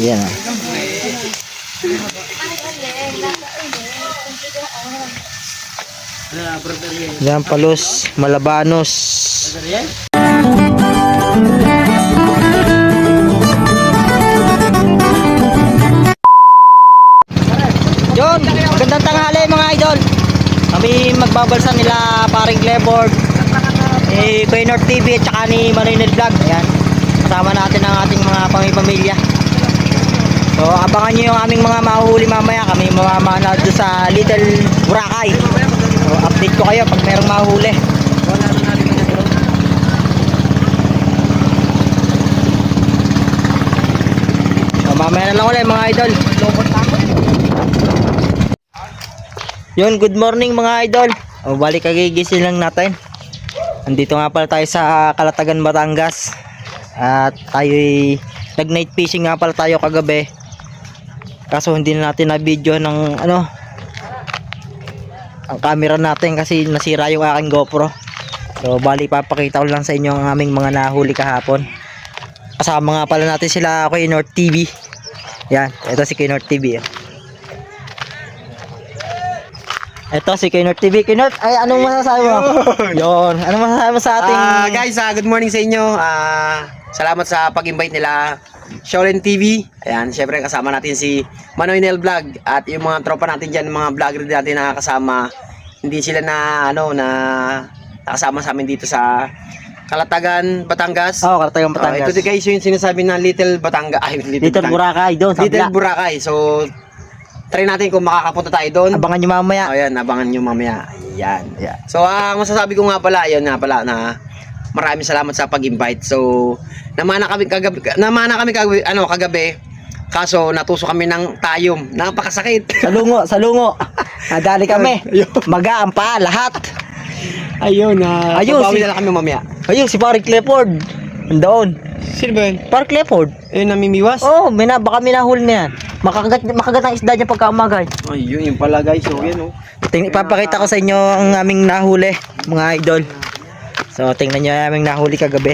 Yan. Yan palos, malabanos. Yun, magandang tanghali mga idol. Kami magbabalsa nila paring Cleboard, ni Kuya North TV at saka ni Manoy Vlog. Yan. Kasama natin ang ating mga pamilya. So abangan nyo yung aming mga mahuhuli mamaya. Kami mamamana doon sa Little Boracay. So update ko kayo pag merong mahuhuli. So mamaya na lang ulit mga idol. Yun, good morning mga idol. O, balik kagigising lang natin. Andito nga pala tayo sa Kalatagan, Batangas. At tayo nag night fishing nga pala tayo kagabi. Kaso hindi na natin na video ng ano ang camera natin kasi nasira yung aking GoPro. So bali papakita ko lang sa inyo ang aming mga nahuli kahapon. Kasama nga pala natin sila kay North TV. Yan, ito si Kinort TV. oh. Ito si Kinort TV. Kinort, ay anong masasabi mo? Yon, anong masasabi mo sa ating Ah, guys, ah, good morning sa inyo. Ah, salamat sa pag-invite nila Shaolin TV. Ayan, syempre kasama natin si Manoy Nel Vlog at yung mga tropa natin diyan, mga vlogger din natin na kasama. Hindi sila na ano na nakasama sa amin dito sa Kalatagan, Batangas. Oh, Kalatagan, Oh, Batangas. ito din guys yung sinasabi na Little Batangas. Ay, Little, Little Batangas. Boracay doon Little. Boracay. So, try natin kung makakapunta tayo doon. Abangan nyo mamaya. Oh, yan, abangan nyo mamaya. Yan. So, ang masasabi ko nga pala, yun nga pala na maraming salamat sa pag-invite. So, namana kami kagabi, namana kami kagabi, ano, kagabi. Kaso, natuso kami ng tayom. Napakasakit. Sa lungo, sa lungo. Nadali kami. Maga ang pa, lahat. Ayun, na. Ayun, Ayun, si- na kami mamaya. Ayun, si Park Clifford. Andoon. Sino ba yun? Park Clifford. Ayun, namimiwas? Oh, may na, baka may nahuli na yan. Makagat, makagat ang isda niya pagka umagay. Ayun, yun pala guys. So, yan oh. Ting ipapakita ko sa inyo ang aming nahuli, mga idol. So, tingnan nyo aming nahuli kagabi.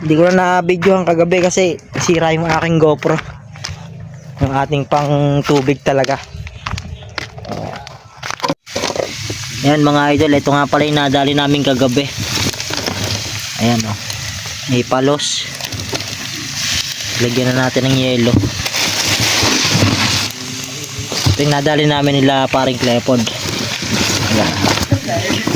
Hindi ko na na-video ang kagabi kasi sira yung aking GoPro. Yung ating pang tubig talaga. Ayan mga idol, ito nga pala yung nadali namin kagabi. Ayan o. Oh. May palos. Lagyan na natin ng yelo. Ito yung nadali namin nila paring klepod. Ayan.